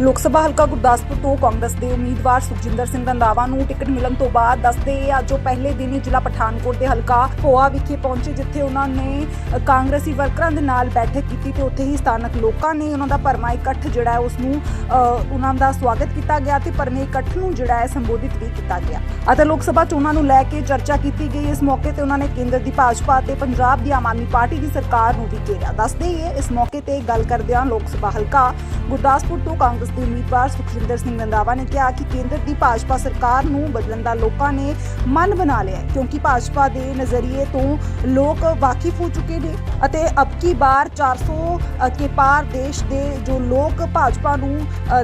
ਲੋਕ ਸਭਾ ਹਲਕਾ ਗੁਰਦਾਸਪੁਰ ਤੋਂ ਕਾਂਗਰਸ ਦੇ ਉਮੀਦਵਾਰ ਸੁਖਜਿੰਦਰ ਸਿੰਘ ਰੰਧਾਵਾ ਨੂੰ ਟਿਕਟ ਮਿਲਣ ਤੋਂ ਬਾਅਦ ਦੱਸਦੇ ਅੱਜ ਉਹ ਪਹਿਲੇ ਦਿਨ ਹੀ ਜ਼ਿਲ੍ਹਾ ਪਠਾਨਕੋਟ ਦੇ ਹਲਕਾ ਭੋਆ ਵਿਖੇ ਪਹੁੰਚੇ, ਜਿੱਥੇ ਉਹਨਾਂ ਨੇ ਕਾਂਗਰਸੀ ਵਰਕਰਾਂ ਦੇ ਨਾਲ ਬੈਠਕ ਕੀਤੀ ਤੇ ਉੱਥੇ ਹੀ ਸਥਾਨਕ ਲੋਕਾਂ ਨੇ ਉਹਨਾਂ ਦਾ ਭਰਮਾ ਇਕੱਠ ਜਿਹੜਾ ਹੈ ਉਸ ਨੂੰ ਉਹਨਾਂ ਦਾ ਸਵਾਗਤ ਕੀਤਾ ਗਿਆ ਤੇ ਭਰਮੇ ਇਕੱਠ ਨੂੰ ਜਿਹੜਾ ਹੈ ਸੰਬੋਧਿਤ ਵੀ ਕੀਤਾ ਗਿਆ। ਅਤੇ ਲੋਕ ਸਭਾ ਚੋਣਾਂ ਨੂੰ ਲੈ ਕੇ ਚਰਚਾ ਕੀਤੀ ਗਈ। ਇਸ ਮੌਕੇ ਤੇ ਉਹਨਾਂ ਨੇ ਕੇਂਦਰ ਦੀ ਭਾਜਪਾ ਤੇ ਪੰਜਾਬ ਦੀ ਆਮ ਆਦਮੀ ਪਾਰਟੀ ਦੀ ਸਰਕਾਰ ਨੂੰ ਵੀ ਘੇਰਿਆ। ਦੱਸਦੇ ਹੀ ਇਹ ਇਸ ਮੌਕੇ ਤੇ ਗੱਲ ਕਰਦਿਆਂ ਲੋਕ ਸਭਾ ਹਲਕਾ ਗੁਰਦਾਸਪੁਰ ਤੋਂ ਕਾਂਗਰਸ ਦੇ ਉਮੀਦਵਾਰ ਸੁਖਜਿੰਦਰ ਸਿੰਘ ਰੰਧਾਵਾ ਨੇ ਕਿਹਾ ਕਿ ਕੇਂਦਰ ਦੀ ਭਾਜਪਾ ਸਰਕਾਰ ਨੂੰ ਬਦਲਣ ਦਾ ਲੋਕਾਂ ਨੇ ਮਨ ਬਣਾ ਲਿਆ ਕਿਉਂਕਿ ਭਾਜਪਾ ਦੇ ਨਜ਼ਰੀਏ ਤੋਂ ਲੋਕ ਵਾਕਿਫ ਹੋ ਚੁੱਕੇ ਨੇ ਅਤੇ ਅਬ ਬਾਰ 400 ਕੇ ਪਾਰ ਦੇਸ਼ ਦੇ ਜੋ ਲੋਕ ਭਾਜਪਾ ਨੂੰ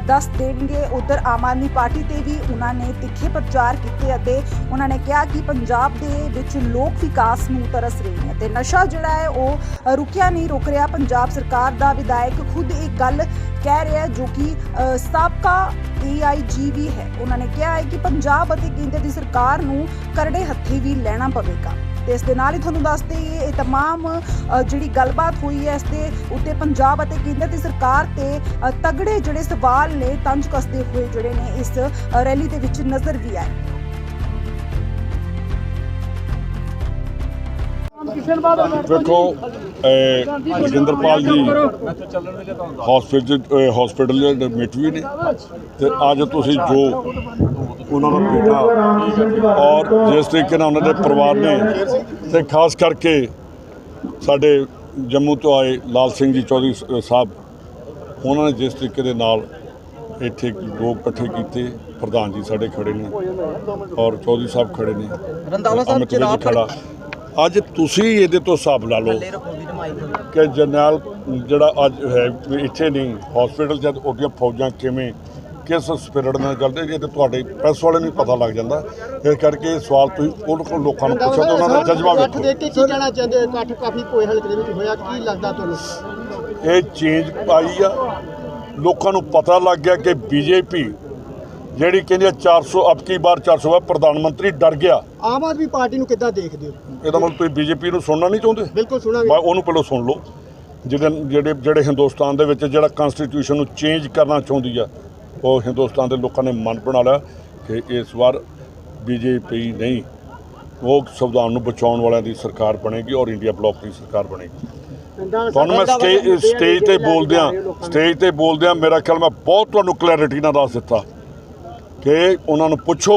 ਦੱਸ ਦੇਣਗੇ, ਉਧਰ ਆਮ ਆਦਮੀ ਪਾਰਟੀ ਤੇ ਵੀ ਉਹਨਾਂ ਨੇ ਤਿੱਖੇ ਪ੍ਰਚਾਰ ਕੀਤੇ ਅਤੇ ਉਹਨਾਂ ਨੇ ਕਿਹਾ ਕਿ ਪੰਜਾਬ ਦੇ ਵਿੱਚ ਲੋਕ ਵਿਕਾਸ ਨੂੰ ਤਰਸ ਰਹੇ ਨੇ ਤੇ ਨਸ਼ਾ ਜਿਹੜਾ ਹੈ ਉਹ ਰੁਕਿਆ ਨਹੀਂ, ਰੁਕ ਰਿਹਾ। ਪੰਜਾਬ ਸਰਕਾਰ ਦਾ ਵਿਧਾਇਕ ਖੁਦ ਇਹ ਗੱਲ ਕਹਿ ਰਿਹਾ ਹੈ ਜੋ ਕਿ ਅ, ਸਾਬਕਾ ਏਆਈਜੀ ਵੀ ਹੈ ਉਹਨਾਂ ਨੇ ਕਿਹਾ ਹੈ ਕਿ ਪੰਜਾਬ ਅਤੇ ਕੇਂਦਰ ਦੀ ਸਰਕਾਰ ਨੂੰ ਕਰੜੇ ਹੱਥੀ ਵੀ ਲੈਣਾ ਪਵੇਗਾ ਤੇ ਇਸ ਦੇ ਨਾਲ ਹੀ ਤੁਹਾਨੂੰ ਦੱਸਦੇ ਹੀ ਇਹ तमाम ਅ, ਜਿਹੜੀ ਗੱਲਬਾਤ ਹੋਈ ਹੈ ਇਸ ਦੇ ਉੱਤੇ ਪੰਜਾਬ ਅਤੇ ਕੇਂਦਰ ਦੀ ਸਰਕਾਰ ਤੇ ਅ, ਤਗੜੇ ਜਿਹੜੇ ਸਵਾਲ ਨੇ ਤੰਜ ਕੱਸਦੇ ਹੋਏ ਜਿਹੜੇ ਨੇ ਇਸ ਅ, ਰੈਲੀ ਦੇ ਵਿੱਚ ਨਜ਼ਰ ਵੀ ਆਏ ਵੇਖੋ ਅਹ, ਜੋਗਿੰਦਰਪਾਲ ਜੀ ਹਸਪੀਟਲ ਹਸਪੀਟਲ ਦੇ ਐਡਮਿਟ ਵੀ ਨੇ ਤੇ ਅੱਜ ਤੁਸੀਂ ਜੋ ਉਹਨਾਂ ਦਾ ਬੇਟਾ ਔਰ ਜਿਸ ਤਰੀਕੇ ਨਾਲ ਉਹਨਾਂ ਦੇ ਪਰਿਵਾਰ ਨੇ ਤੇ ਖਾਸ ਕਰਕੇ ਸਾਡੇ ਜੰਮੂ ਤੋਂ ਆਏ ਲਾਲ ਸਿੰਘ ਜੀ ਚੌਧਰੀ ਸਾਹਿਬ ਉਹਨਾਂ ਨੇ ਜਿਸ ਤਰੀਕੇ ਦੇ ਨਾਲ ਇੱਥੇ ਲੋਕ ਇਕੱਠੇ ਕੀਤੇ ਪ੍ਰਧਾਨ ਜੀ ਸਾਡੇ ਖੜੇ ਨੇ ਔਰ ਚੌਧਰੀ ਸਾਹਿਬ ਖੜੇ ਨੇ ਰੰਧਾਵਾ ਸਾਹਿਬ ਚਿਰਾਗ ਖੜਾ। ਅੱਜ ਤੁਸੀਂ ਇਹਦੇ ਤੋਂ ਹਿਸਾਬ ਲਾ ਲਓ ਕਿ ਜਰਨੈਲ ਜਿਹੜਾ ਅੱਜ ਹੈ ਇੱਥੇ ਨਹੀਂ ਹਸਪੀਟਲ ਜਦ ਉਹਦੀਆਂ ਫੌਜਾਂ ਕਿਵੇਂ ਕਿਸ ਸਪਿਰਿਟ ਨਾਲ ਚੱਲਦੇ ਜੇ ਤੇ ਤੁਹਾਡੇ ਪ੍ਰੈਸ ਵਾਲੇ ਨੂੰ ਪਤਾ ਲੱਗ ਜਾਂਦਾ। ਇਸ ਕਰਕੇ ਇਹ ਸਵਾਲ ਤੁਸੀਂ ਉਹਨਾਂ ਕੋਲ ਲੋਕਾਂ ਨੂੰ ਪੁੱਛੋ ਤੇ ਉਹਨਾਂ ਦਾ ਜਜ਼ਬਾ ਇਕੱਠ ਵੇਖੋ। ਦੇਖ ਕੇ ਕੀ ਕਹਿਣਾ ਚਾਹੁੰਦੇ ਇਕੱਠ ਕਾਫੀ ਕੋਈ ਹਲਕੇ ਦੇ ਵਿੱਚ ਹੋਇਆ ਕੀ ਲੱਗਦਾ ਤੁਹਾਨੂੰ? ਇਹ ਚੇਂਜ ਆਈ ਆ। ਲੋਕਾਂ ਨੂੰ ਪਤਾ ਲੱਗ ਗਿਆ ਕਿ ਬੀਜੇਪੀ ਜਿਹੜੀ ਕਹਿੰਦੀ ਆ 400 ਅਬ ਕੀ ਬਾਰ 400 ਆ ਪ੍ਰਧਾਨ ਮੰਤਰੀ ਡਰ ਗਿਆ। ਆਮ ਆਦਮੀ ਪਾਰਟੀ ਨੂੰ ਕਿੱਦਾਂ ਦੇਖਦੇ ਹੋ? ਇਹਦਾ ਮਤਲਬ ਤੁਸੀਂ ਬੀਜੇਪੀ ਨੂੰ ਸੁਣਨਾ ਨਹੀਂ ਚਾਹੁੰਦੇ? ਬਿਲਕੁਲ ਸੁਣਾਂਗੇ। ਬਾ ਉਹਨੂੰ ਪਹਿਲਾਂ ਸੁਣ ਲਓ। ਜਿਹਦੇ ਜਿਹੜੇ ਜਿਹੜੇ ਹਿੰਦੁਸਤਾਨ ਦੇ ਵਿੱਚ ਜਿਹੜਾ ਕਨਸਟੀਟਿਊਸ਼ਨ ਨੂੰ ਚੇਂਜ ਕਰਨਾ ਚਾਹੁੰਦੀ ਆ ਉਹ ਹਿੰਦੁਸਤਾਨ ਦੇ ਲੋਕਾਂ ਨੇ ਮਨ ਬਣਾ ਲਿਆ ਕਿ ਇਸ ਵਾਰ ਬੀਜੇਪੀ ਨਹੀਂ ਉਹ ਸੰਵਿਧਾਨ ਨੂੰ ਬਚਾਉਣ ਵਾਲਿਆਂ ਦੀ ਸਰਕਾਰ ਬਣੇਗੀ ਔਰ ਇੰਡੀਆ ਬਲੌਕ ਦੀ ਸਰਕਾਰ ਬਣੇਗੀ। ਤੁਹਾਨੂੰ ਮੈਂ ਸਟੇਜ ਸਟੇਜ ਤੇ ਬੋਲਦਿਆਂ ਸਟੇਜ ਤੇ ਬੋਲਦਿਆਂ ਮੇਰਾ ਖਿਆਲ ਮੈਂ ਬਹੁਤ ਤੁਹਾਨੂੰ ਕਲੈਰਿਟੀ ਨਾਲ ਦੱਸ ਦਿੱਤਾ ਕਿ ਉਹਨਾਂ ਨੂੰ ਪੁੱਛੋ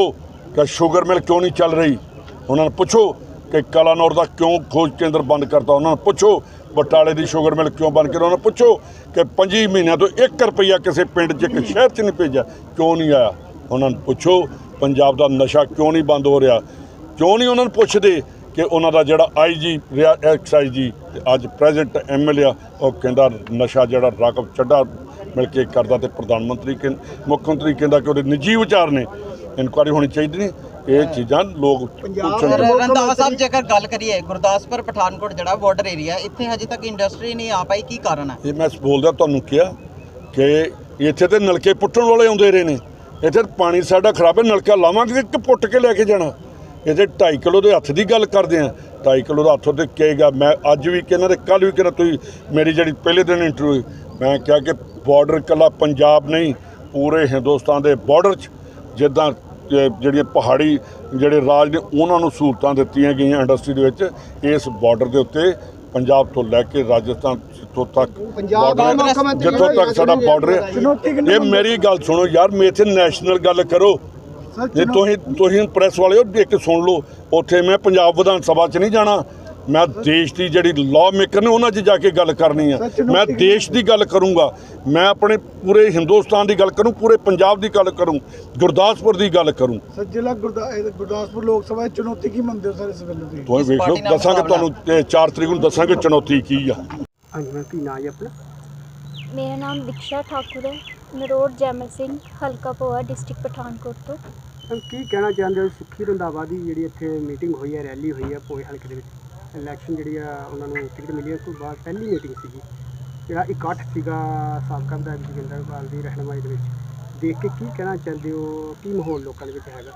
ਕਿ ਸ਼ੂਗਰ ਮਿਲ ਕਿਉਂ ਨਹੀਂ ਚੱਲ ਰਹੀ? ਉਹਨਾਂ ਨੂੰ ਪੁੱਛੋ ਕਿ ਕਲਾਨੌਰ ਦਾ ਕਿਉਂ ਖੋਜ ਕੇਂਦਰ ਬੰਦ ਕਰਤਾ ਉਹਨਾਂ ਨੂੰ? ਪੁੱਛੋ, ਬਟਾਲੇ ਦੀ ਸ਼ੂਗਰ ਮਿਲ ਕਿਉਂ ਬੰਦ ਕਰੀ ਉਹਨਾਂ ਨੂੰ ਪੁੱਛੋ ਕਿ 5 ਮਹੀਨਿਆਂ ਤੋਂ 1 ਰੁਪਈਆ ਕਿਸੇ ਪਿੰਡ 'ਚ, ਇੱਕ ਸ਼ਹਿਰ 'ਚ ਨਹੀਂ ਭੇਜਿਆ। ਕਿਉਂ ਨਹੀਂ ਆਇਆ? ਉਹਨਾਂ ਨੂੰ ਪੁੱਛੋ, ਪੰਜਾਬ ਦਾ ਨਸ਼ਾ ਕਿਉਂ ਨਹੀਂ ਬੰਦ ਹੋ ਰਿਹਾ? ਕਿਉਂ ਨਹੀਂ ਉਹਨਾਂ ਨੂੰ ਪੁੱਛਦੇ ਕਿ ਉਹਨਾਂ ਦਾ ਜਿਹੜਾ ਆਈਜੀ ਰਿਹਾ ਐਕਸ ਆਈਜੀ ਅੱਜ ਪ੍ਰੈਜ਼ੈਂਟ ਐਮਐਲਏ ਆ ਉਹ ਕਹਿੰਦਾ ਨਸ਼ਾ ਜਿਹੜਾ ਰਾਕਬ ਚੱਡਾ ਮਿਲ ਕੇ ਕਰਦਾ ਤੇ ਪ੍ਰਧਾਨ ਮੰਤਰੀ ਕਹਿੰ, ਮੁੱਖ ਮੰਤਰੀ ਕਹਿੰਦਾ ਕਿ ਉਹਦੇ ਨਿੱਜੀ ਵਿਚਾਰ ਨੇ। ਇਨਕੁਆਰੀ ਹੋਣੀ ਚਾਹੀਦੀ ਨਹੀਂ ਇਹ ਚੀਜ਼ਾਂ ਲੋਕ ਪੁੱਛਣ ਰੰਧਾਵਾ ਸਾਹਿਬ ਜੇਕਰ ਗੱਲ ਕਰੀਏ ਗੁਰਦਾਸਪੁਰ ਪਠਾਨਕੋਟ ਜਿਹੜਾ ਬਾਰਡਰ ਏਰੀਆ ਇੱਥੇ ਹਜੇ ਤੱਕ ਇੰਡਸਟਰੀ ਨਹੀਂ ਆ ਪਾਈ ਕੀ ਕਾਰਨ ਹੈ? ਇਹ ਮੈਂ ਬੋਲਦਾ ਤੁਹਾਨੂੰ ਕਿਹਾ ਕਿ ਇੱਥੇ ਤੇ ਨਲਕੇ ਪੁੱਟਣ ਵਾਲੇ ਆਉਂਦੇ ਰਹੇ ਨੇ। ਇੱਥੇ ਪਾਣੀ ਸਾਡਾ ਖਰਾਬ ਹੈ ਨਲਕਾ ਲਾਵਾਂਗੇ ਕਿ ਪੁੱਟ ਕੇ ਲੈ ਕੇ ਜਾਣਾ? ਇਹਦੇ 2.5 ਕਿਲੋ ਦੇ ਹੱਥ ਦੀ ਗੱਲ ਕਰਦੇ ਆ। 2.5 ਕਿਲੋ ਦਾ ਹੱਥੋਂ ਤੇ ਕਹੇਗਾ ਮੈਂ ਅੱਜ ਵੀ ਕਹਿੰਦਾ ਤੇ ਕੱਲ ਵੀ ਕਹਿੰਦਾ ਤੁਸੀਂ ਮੇਰੀ ਜਿਹੜੀ ਪਹਿਲੇ ਦਿਨ ਇੰਟਰਵਿਊ ਮੈਂ ਕਿਹਾ ਕਿ ਬਾਰਡਰ ਇਕੱਲਾ ਪੰਜਾਬ ਨਹੀਂ ਪੂਰੇ ਹਿੰਦੁਸਤਾਨ ਦੇ ਬਾਰਡਰ 'ਚ ਜਿੱਦਾਂ ਜਿਹੜੀਆਂ ਪਹਾੜੀ ਜਿਹੜੇ ਰਾਜ ਨੇ ਉਹਨਾਂ ਨੂੰ ਸਹੂਲਤਾਂ ਦਿੱਤੀਆਂ ਗਈਆਂ ਇੰਡਸਟਰੀ ਦੇ ਵਿੱਚ ਇਸ ਬਾਰਡਰ ਦੇ ਉੱਤੇ ਪੰਜਾਬ ਤੋਂ ਲੈ ਕੇ ਰਾਜਸਥਾਨ ਜਿੱਥੋਂ ਤੱਕ ਜਿੱਥੋਂ ਤੱਕ ਸਾਡਾ ਬਾਰਡਰ ਹੈ। ਇਹ ਮੇਰੀ ਗੱਲ ਸੁਣੋ ਯਾਰ ਮੈਂ ਇੱਥੇ ਨੈਸ਼ਨਲ ਗੱਲ ਕਰੋ। ਜੇ ਤੁਸੀਂ ਤੁਸੀਂ ਪ੍ਰੈਸ ਵਾਲੇ ਹੋ ਇੱਕ ਸੁਣ ਲਓ। ਉੱਥੇ ਮੈਂ ਪੰਜਾਬ ਵਿਧਾਨ ਸਭਾ 'ਚ ਨਹੀਂ ਜਾਣਾ। ਮੈਂ ਦੇਸ਼ ਦੀ ਜਿਹੜੀ ਲਾਅ ਮੇਕਰ ਨੇ ਉਹਨਾਂ 'ਚ ਜਾ ਕੇ ਗੱਲ ਕਰਨੀ ਆ। ਮੈਂ ਦੇਸ਼ ਦੀ ਗੱਲ ਕਰੂੰਗਾ। ਮੈਂ ਆਪਣੇ ਪੂਰੇ ਹਿੰਦੁਸਤਾਨ ਦੀ ਗੱਲ ਕਰੂੰ ਪੂਰੇ ਪੰਜਾਬ ਦੀ ਗੱਲ ਕਰੂੰ ਗੁਰਦਾਸਪੁਰ ਦੀ ਗੱਲ ਕਰੂੰ। ਸਰ ਜ਼ਿਲ੍ਹਾ ਗੁਰਦਾਸਪੁਰ ਲੋਕ ਸਭਾ ਦੀ ਚੁਣੌਤੀ ਕੀ ਮੰਨਦੇ ਹੋ ਸਰ ਇਸ ਵੇਲੇ ਤੁਸੀਂ ਤੁਸੀਂ ਵੇਖੋ ਦੱਸਾਂਗੇ। ਤੁਹਾਨੂੰ 4 ਤਰੀਕ ਨੂੰ ਦੱਸਾਂਗੇ ਚੁਣੌਤੀ ਕੀ ਆ। ਹਾਂਜੀ ਮੈਂ ਕੀ ਨਾਂ ਹੈ ਆਪਣਾ। ਮੇਰਾ ਨਾਮ ਦਿਕਸ਼ਾ ਠਾਕੁਰ ਹੈ। ਨਰੋੜ ਜੈਮਲ ਸਿੰਘ ਹਲਕਾ ਪੋਆ ਡਿਸਟ੍ਰਿਕਟ ਪਠਾਨਕੋਟ ਤੋਂ। ਕੀ ਕਹਿਣਾ ਚਾਹੁੰਦੇ ਹੋ? ਸੁੱਖੀ ਰੰਧਾਵਾ ਦੀ ਜਿਹੜੀ ਇੱਥੇ ਮੀਟਿੰਗ ਹੋਈ ਹੈ ਰੈਲੀ ਹੋਈ ਹੈ ਪੋਏ ਹਲਕੇ ਦੇ ਵਿੱਚ? ਇਲੈਕਸ਼ਨ ਜਿਹੜੀ ਆ, ਉਹਨਾਂ ਨੂੰ ਟਿਕਟ ਮਿਲੀ ਉਸ ਤੋਂ ਬਾਅਦ ਪਹਿਲੀ ਮੀਟਿੰਗ ਸੀਗੀ। ਜਿਹੜਾ ਇਕੱਠ ਸੀਗਾ ਸਾਬਕਾ ਵਿਧਾਇਕ ਜੋਗਿੰਦਰਪਾਲ ਦੀ ਰਹਿਨਮਾਈ ਦੇ ਵਿੱਚ। ਦੇਖ ਕੇ ਕੀ ਕਹਿਣਾ ਚਾਹੁੰਦੇ ਹੋ? ਕੀ ਮਾਹੌਲ ਲੋਕਾਂ ਦੇ ਵਿੱਚ ਹੈਗਾ?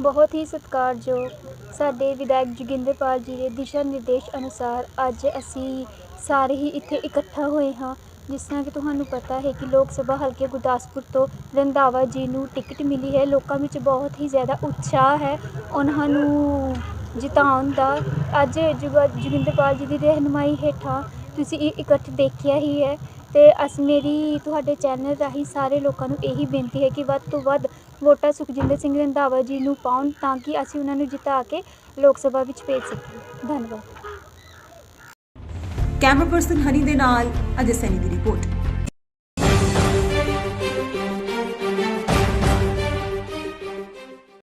ਬਹੁਤ ਹੀ ਸਤਿਕਾਰਯੋਗ ਸਾਡੇ ਵਿਧਾਇਕ ਜੋਗਿੰਦਰ ਪਾਲ ਜੀ ਦੇ ਦਿਸ਼ਾ ਨਿਰਦੇਸ਼ ਅਨੁਸਾਰ ਅੱਜ ਅਸੀਂ ਸਾਰੇ ਹੀ ਇੱਥੇ ਇਕੱਠਾ ਹੋਏ ਹਾਂ। ਜਿਸ ਤਰ੍ਹਾਂ ਕਿ ਤੁਹਾਨੂੰ ਪਤਾ ਹੈ ਕਿ ਲੋਕ ਸਭਾ ਹਲਕੇ ਗੁਰਦਾਸਪੁਰ ਤੋਂ ਰੰਧਾਵਾ ਜੀ ਨੂੰ ਟਿਕਟ ਮਿਲੀ ਹੈ। ਲੋਕਾਂ ਵਿੱਚ ਬਹੁਤ ਹੀ ਜ਼ਿਆਦਾ ਉਤਸ਼ਾਹ ਹੈ। ਉਹਨਾਂ ਨੂੰ ਜਿਤਾਉਣ ਦਾ ਅੱਜ ਜੁਗ- ਜੋਗਿੰਦਰਪਾਲ ਜੀ ਦੀ ਰਹਿਨੁਮਾਈ ਹੇਠਾਂ ਤੁਸੀਂ ਇਹ ਇਕੱਠ ਦੇਖਿਆ ਹੀ ਹੈ ਅਤੇ ਅਸ ਮੇਰੀ ਤੁਹਾਡੇ ਚੈਨਲ ਰਾਹੀਂ ਸਾਰੇ ਲੋਕਾਂ ਨੂੰ ਇਹੀ ਬੇਨਤੀ ਹੈ ਕਿ ਵੱਧ ਤੋਂ ਵੱਧ ਵੋਟਾਂ ਸੁਖਜਿੰਦਰ ਸਿੰਘ ਰੰਧਾਵਾ ਜੀ ਨੂੰ ਪਾਉਣ ਤਾਂ ਕਿ ਅਸੀਂ ਉਹਨਾਂ ਨੂੰ ਜਿਤਾ ਕੇ ਲੋਕ ਸਭਾ ਵਿੱਚ ਭੇਜ ਸਕੀਏ। ਧੰਨਵਾਦ। ਕੈਮਰਾ ਪਰਸਨ ਹਨੀ ਦੇ ਨਾਲ ਅਜੇ ਸੈਨੀ ਦੀ ਰਿਪੋਰਟ।